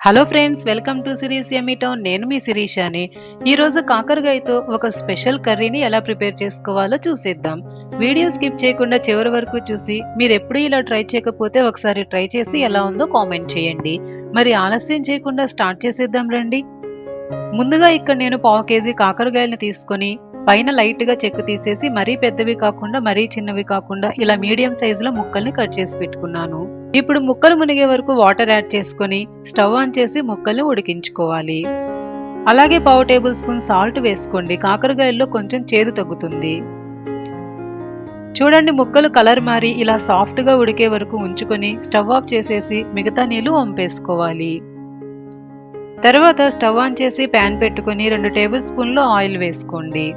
Hello friends welcome to సిరీస్ ఎమ్మి నేను మీ శిరీషాని. ఈరోజు కాకరకాయతో ఒక స్పెషల్ కర్రీని ఎలా ప్రిపేర్ చేసుకోవాలో చూసేద్దాం. వీడియో స్కిప్ చేయకుండా చివరి వరకు చూసి మీరు ఎప్పుడు ఇలా ట్రై చేయకపోతే ఒకసారి ట్రై చేసి ఎలా ఉందో కామెంట్ చేయండి. మరి ఆలస్యం చేయకుండా స్టార్ట్ చేసేద్దాం రండి. ముందుగా ఇక్కడ నేను పావు కేజీ కాకరకాయలను తీసుకొని పైన లైట్గా చెక్కు తీసేసి మరీ పెద్దవి కాకుండా మరీ చిన్నవి కాకుండా ఇలా మీడియం సైజులో ముక్కల్ని కట్ చేసి పెట్టుకున్నాను. ఇప్పుడు ముక్కలు మునిగే వరకు వాటర్ యాడ్ చేసుకొని స్టవ్ ఆన్ చేసి ముక్కల్ని ఉడికించుకోవాలి. అలాగే పావు టేబుల్ స్పూన్ సాల్ట్ వేసుకోండి. కాకరకాయల్లో కొంచెం చేదు తగ్గుతుంది. చూడండి ముక్కలు కలర్ మారి ఇలా సాఫ్ట్గా ఉడికే వరకు ఉంచుకొని స్టవ్ ఆఫ్ చేసేసి మిగతా నీళ్ళు వంపేసుకోవాలి. తర్వాత స్టవ్ ఆన్ చేసి ప్యాన్ పెట్టుకుని రెండు టేబుల్ స్పూన్లు ఆయిల్ వేసుకోండి.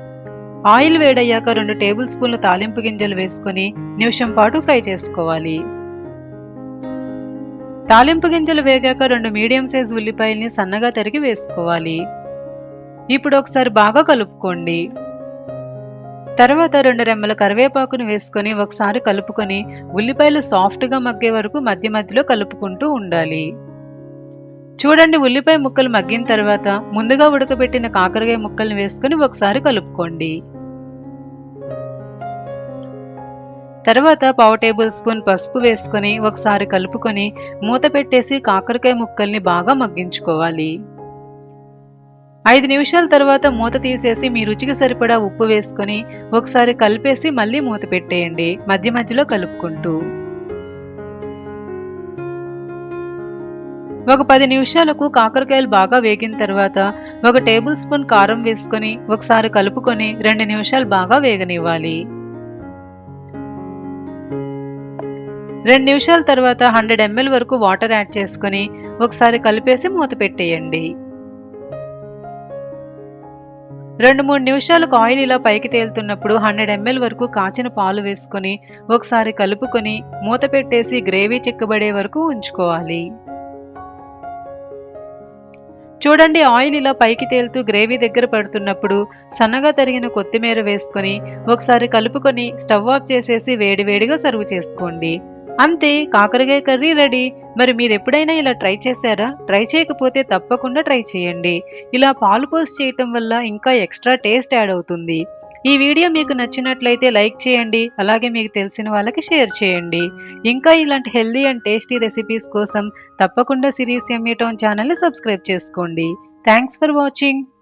ఆయిల్ వేడయ్యాక రెండు టేబుల్ స్పూన్ల తాలింపు గింజలు వేసుకొని నిమిషం పాటు ఫ్రై చేసుకోవాలి. తాలింపు గింజలు వేగాక రెండు మీడియం సైజ్ ఉల్లిపాయల్ని సన్నగా తరిగి వేసుకోవాలి. ఇప్పుడు ఒకసారి బాగా కలుపుకోండి. తర్వాత రెండు రెమ్మల కరివేపాకును వేసుకొని ఒకసారి కలుపుకొని ఉల్లిపాయలు సాఫ్ట్గా మగ్గే వరకు మధ్య మధ్యలో కలుపుకుంటూ ఉండాలి. చూడండి ఉల్లిపాయ ముక్కలు మగ్గిన తర్వాత ముందుగా ఉడకబెట్టిన కాకరకాయ ముక్కల్ని వేసుకొని ఒకసారి కలుపుకోండి. తర్వాత పావు టేబుల్ స్పూన్ పసుపు వేసుకొని ఒకసారి కలుపుకొని మూత పెట్టేసి కాకరకాయ ముక్కల్ని బాగా మగ్గించుకోవాలి. ఐదు నిమిషాల తర్వాత మూత తీసేసి మీ రుచికి సరిపడా ఉప్పు వేసుకొని ఒకసారి కలిపేసి మళ్ళీ మూత పెట్టేయండి. మధ్య మధ్యలో కలుపుకుంటూ. ఒక పది నిమిషాలకు కాకరకాయలు బాగా వేగిన తర్వాత ఒక టేబుల్ స్పూన్ కారం వేసుకొని ఒకసారి కలుపుకొని రెండు నిమిషాలు బాగా వేగనివ్వాలి. రెండు నిమిషాల తర్వాత హండ్రెడ్ ఎంఎల్ వరకు వాటర్ యాడ్ చేసుకొని ఒకసారి కలిపేసి మూత పెట్టేయండి. రెండు మూడు నిమిషాలకు ఆయిల్ ఇలా పైకి తేలుతున్నప్పుడు హండ్రెడ్ ఎంఎల్ వరకు కాచిన పాలు వేసుకొని ఒకసారి కలుపుకొని మూత పెట్టేసి గ్రేవీ చిక్కబడే వరకు ఉంచుకోవాలి. చూడండి ఆయిల్ ఇలా పైకి తేలుతూ గ్రేవీ దగ్గర పడుతున్నప్పుడు సన్నగా తరిగిన కొత్తిమీర వేసుకొని ఒకసారి కలుపుకొని స్టవ్ ఆఫ్ చేసేసి వేడివేడిగా సర్వ్ చేసుకోండి. అంతే కాకరకాయ కర్రీ రెడీ. మరి మీరు ఎప్పుడైనా ఇలా ట్రై చేశారా? ట్రై చేయకపోతే తప్పకుండా ట్రై చేయండి. ఇలా పాలు పోసి చేయటం వల్ల ఇంకా ఎక్స్ట్రా టేస్ట్ యాడ్ అవుతుంది. ఈ వీడియో మీకు నచ్చినట్లయితే లైక్ చేయండి అలాగే మీకు తెలిసిన వాళ్ళకి షేర్ చేయండి. ఇంకా ఇలాంటి హెల్దీ అండ్ టేస్టీ రెసిపీస్ కోసం తప్పకుండా సిరీస్ ఎమ్యూటౌన్ ఛానల్ని సబ్స్క్రైబ్ చేసుకోండి. Thanks for watching.